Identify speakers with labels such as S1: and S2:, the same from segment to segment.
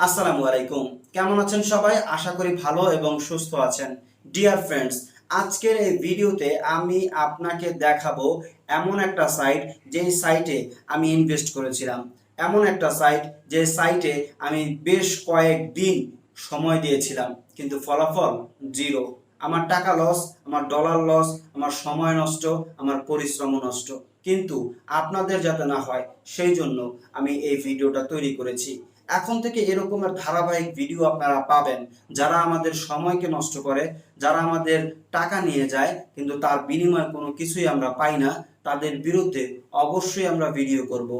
S1: আসসালামু আলাইকুম। কেমন আছেন সবাই? আশা করি ভালো এবং সুস্থ আছেন। ডিয়ার ফ্রেন্ডস আজকের এই ভিডিওতে আমি আপনাকে দেখাবো এমন একটা সাইট যেই সাইটে আমি ইনভেস্ট করেছিলাম। এমন একটা সাইট যে সাইটে আমি বেশ কয়েকদিন সময় দিয়েছিলাম, কিন্তু ফলাফল জিরো আমার টাকা লস আমার ডলার লস আমার সময় নষ্ট, আমার পরিশ্রম নষ্ট। কিন্তু আপনাদের যাতে না হয়, সেই জন্য আমি এই ভিডিওটা তৈরি করেছি। এখন থেকে এরকমের ধারাবাহিক ভিডিও আপনারা পাবেন, যারা আমাদের সময়কে নষ্ট করে, যারা আমাদের টাকা নিয়ে যায়, কিন্তু তার বিনিময়ে কোনো কিছুই আমরা পাই না। তাদের বিরুদ্ধে অবশ্যই আমরা ভিডিও করব।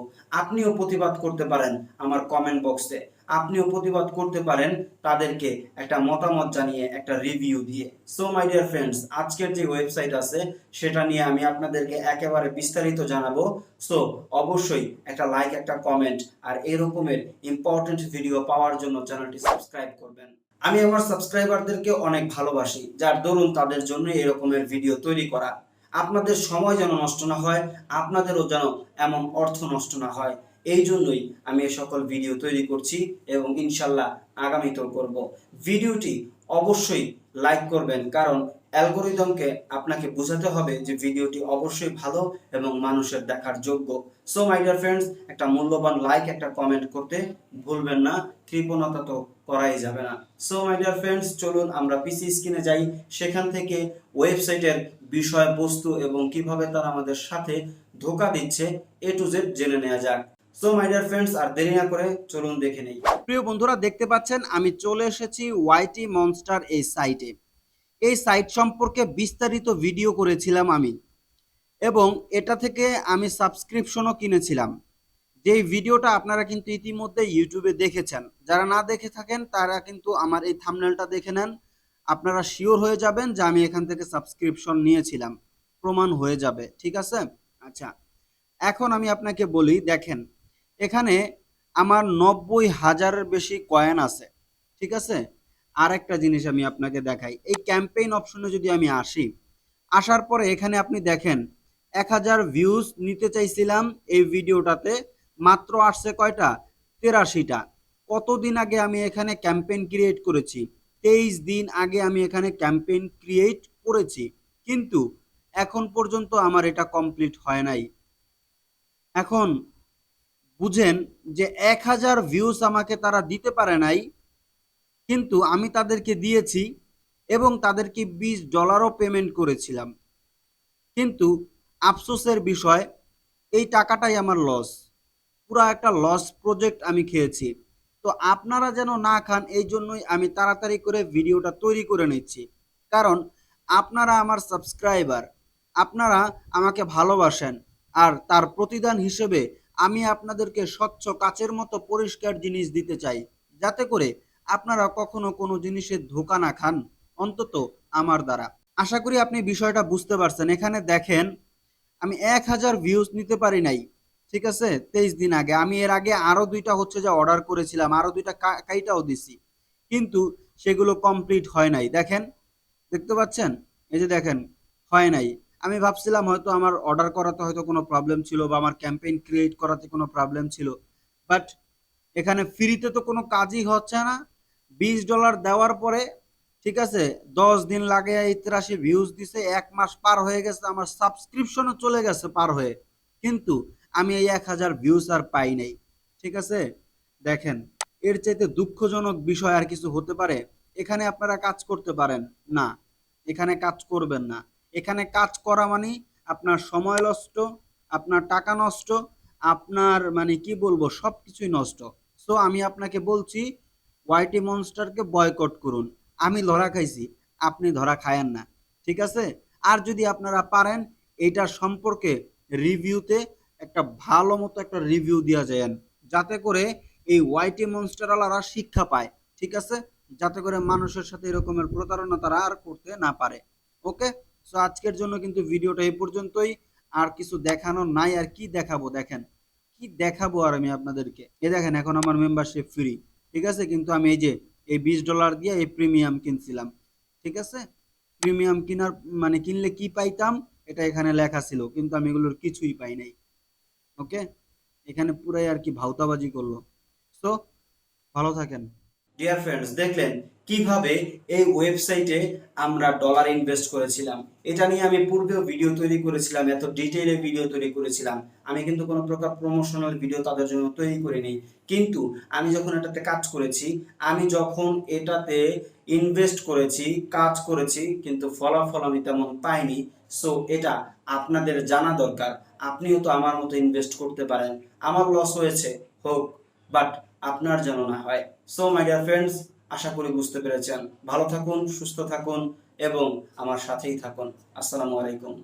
S1: আপনিও প্রতিবাদ করতে পারেন আমার কমেন্ট বক্সে আপনিও প্রতিবাদ করতে পারেন তাদেরকে একটা মতামত জানিয়ে, একটা রিভিউ দিয়ে। সো মাই ডিয়ার ফ্রেন্ডস আজকের যে ওয়েবসাইট আছে, সেটা নিয়ে আমি আপনাদেরকে একেবারে বিস্তারিত জানাব। সো অবশ্যই একটা লাইক একটা কমেন্ট আর এরকমের ইম্পর্টেন্ট ভিডিও পাওয়ার জন্য চ্যানেলটি সাবস্ক্রাইব করবেন। আমি আমার সাবস্ক্রাইবারদেরকে অনেক ভালোবাসি, যার দরুন তাদের জন্য এরকমের ভিডিও তৈরি করা। আপনাদের সময় যেন নষ্ট না হয়, আপনাদেরও যেন এমন অর্থ নষ্ট না হয়। এই জন্যই আমি এ সকল ভিডিও তৈরি করছি এবং ইনশাল্লাহ আগামীতেও করব। ভিডিওটি অবশ্যই লাইক করবেন, কারণ অ্যালগোরিদমকে আপনাকে বোঝাতে হবে যে ভিডিওটি অবশ্যই ভালো এবং মানুষের দেখার যোগ্য। সো মাই ডিয়ার ফ্রেন্ডস একটা মূল্যবান লাইক একটা কমেন্ট করতে ভুলবেন না, কৃপণতা তো করাই যাবে না। সো মাই ডিয়ার ফ্রেন্ডস চলুন আমরা পিসি স্ক্রিনে যাই। সেখান থেকে ওয়েবসাইটের বিষয়বস্তু এবং কীভাবে তারা আমাদের সাথে ধোকা দিচ্ছে এ টু জেড জেনে নেওয়া যাক। সো মাই ডিয়ার ফ্রেন্ডস আর দেরি না করে চলুন দেখে নেই। প্রিয় বন্ধুরা, দেখতে পাচ্ছেন, আমি চলে এসেছি ওয়াইটি মনস্টার এই সাইটে এই সাইট সম্পর্কে বিস্তারিত ভিডিও করেছিলাম আমি। এবং এটা থেকে আমি সাবস্ক্রিপশনও কিনেছিলাম। যেই ভিডিওটা আপনারা কিন্তু ইতিমধ্যে ইউটিউবে দেখেছেন। যারা না দেখে থাকেন, তারা কিন্তু আমার এই থামনেলটা দেখে নেন। আপনারা শিওর হয়ে যাবেন যে আমি এখান থেকে সাবস্ক্রিপশন নিয়েছিলাম। প্রমাণ হয়ে যাবে, ঠিক আছে? আচ্ছা এখন আমি আপনাকে বলি, দেখেন, এখানে আমার নব্বই হাজারের বেশি কয়েন আছে, ঠিক আছে? আর একটা জিনিস আমি আপনাকে দেখাই। এই ক্যাম্পেইন অপশনে যদি আমি আসি, আসার পরে এখানে আপনি দেখেন, এক হাজার ভিউজ নিতে চাইছিলাম এই ভিডিওটাতে, মাত্র আসছে কয়টা? তেরাশিটা। কতদিন আগে আমি এখানে ক্যাম্পেইন ক্রিয়েট করেছি? তেইশ দিন আগে আমি এখানে ক্যাম্পেইন ক্রিয়েট করেছি। কিন্তু এখন পর্যন্ত আমার এটা কমপ্লিট হয় নাই। এখন বুঝেন যে এক হাজার ভিউজ আমাকে তারা দিতে পারে নাই কিন্তু আমি তাদেরকে দিয়েছি এবং তাদেরকে বিশ ডলারও পেমেন্ট করেছিলাম। কিন্তু আফসোসের বিষয়, এই টাকাটাই আমার লস পুরো একটা লস প্রজেক্ট আমি খেয়েছি। তো আপনারা যেন না খান, এই জন্যই আমি তাড়াতাড়ি করে ভিডিওটা তৈরি করে নিচ্ছি। কারণ আপনারা আমার সাবস্ক্রাইবার আপনারা আমাকে ভালোবাসেন। আর তার প্রতিদান হিসেবে আমি আপনাদেরকে স্বচ্ছ কাচের মতো পরিষ্কার জিনিস দিতে চাই। যাতে করে আপনারা কখনো কোনো জিনিসের ধোকা না খান, অন্তত আমার দ্বারা। আশা করি আপনি বিষয়টা বুঝতে পারছেন। এখানে দেখেন, আমি এক হাজার ভিউজ নিতে পারি নাই, ঠিক আছে? তেইশ দিন আগে। আমি এর আগে আরও দুইটা হচ্ছে যে অর্ডার করেছিলাম, আরও দুইটা কাইটাও দিছি। কিন্তু সেগুলো কমপ্লিট হয় নাই। দেখেন, দেখতে পাচ্ছেন? এই যে দেখেন, হয় নাই। আমি ভাবছিলাম হয়তো আমার অর্ডার করাতে হয়তো কোনো প্রবলেম ছিল বা আমার ক্যাম্পেইন ক্রিয়েট করাতে কোনো প্রবলেম ছিল। বাট এখানে ফ্রিতে তো কোনো কাজই হচ্ছে না। বিশ ডলার দেওয়ার পরে, ঠিক আছে, দশ দিন লাগে তিরাশি ভিউজ দিছে, এক মাস পার হয়ে গেছে, আমার সাবস্ক্রিপশনও চলে গেছে পার হয়ে। কিন্তু আমি এই এক হাজার ভিউজ আর পাই নাই, ঠিক আছে? দেখেন, এর চাইতে দুঃখজনক বিষয় আর কিছু হতে পারে। এখানে আপনারা কাজ করতে পারেন। না, এখানে কাজ করবেন না। এখানে কাজ করা মানে আপনার সময় নষ্ট, আপনার টাকা নষ্ট, আপনার মানে কি বলব সব কিছুই নষ্ট। সো আমি আপনাকে বলছি ওয়াইটি মনস্টারকে বয়কট করুন। আমি ধরা খাইছি, আপনি ধরা খায়েন না, ঠিক আছে? আর যদি আপনারা পারেন, এইটার সম্পর্কে রিভিউতে একটা ভালো মতো একটা রিভিউ দেওয়া যায় যাতে করে এই ওয়াইটি মনস্টারওয়ালারা শিক্ষা পায়, ঠিক আছে? যাতে করে মানুষের সাথে এরকমের প্রতারণা তারা আর করতে না পারে, ওকে? সো আজকের জন্য কিন্তু ভিডিওটা এই পর্যন্তই। আর কিছু দেখানো নাই, আর কি দেখাবো, দেখেন। কি দেখাবো আর আমি আপনাদেরকে? এ দেখেন, এখন আমার মেম্বারশিপ ফ্রি ঠিক আছে? কিন্তু আমি এই যে, এই বিশ ডলার দিয়ে এই প্রিমিয়াম কিনছিলাম, ঠিক আছে? প্রিমিয়াম কিনার মানে কিনলে কি পাইতাম? এটা এখানে লেখা ছিল, কিন্তু আমি এগুলোর কিছুই পাই নাই ওকে এখানে পুরাই আর কি ভাউতাবাজি করল। সো
S2: ভালো থাকেন।
S1: ডিয়ার ফ্রেন্ডস দেখলেন কীভাবে এই ওয়েবসাইটে আমরা ডলার ইনভেস্ট করেছিলাম। এটা নিয়ে আমি পূর্বেও ভিডিও তৈরি করেছিলাম, এত ডিটেইলে ভিডিও তৈরি করেছিলাম। আমি কিন্তু কোনো প্রকার প্রমোশনাল ভিডিও তাদের জন্য তৈরি করিনি। কিন্তু আমি যখন এটাতে কাজ করেছি, আমি যখন এটাতে ইনভেস্ট করেছি, কাজ করেছি, কিন্তু ফলাফল আমি তেমন পাইনি। সো এটা আপনাদের জানা দরকার। আপনিও তো আমার মতো ইনভেস্ট করতে পারেন। আমার লস হয়েছে, হোক বাট আপনার যেন না হয়। সো মাই ডিয়ার ফ্রেন্ডস আশা করি বুঝতে পেরেছেন। ভালো থাকুন, সুস্থ থাকুন এবং আমার সাথেই থাকুন। আসসালামু আলাইকুম।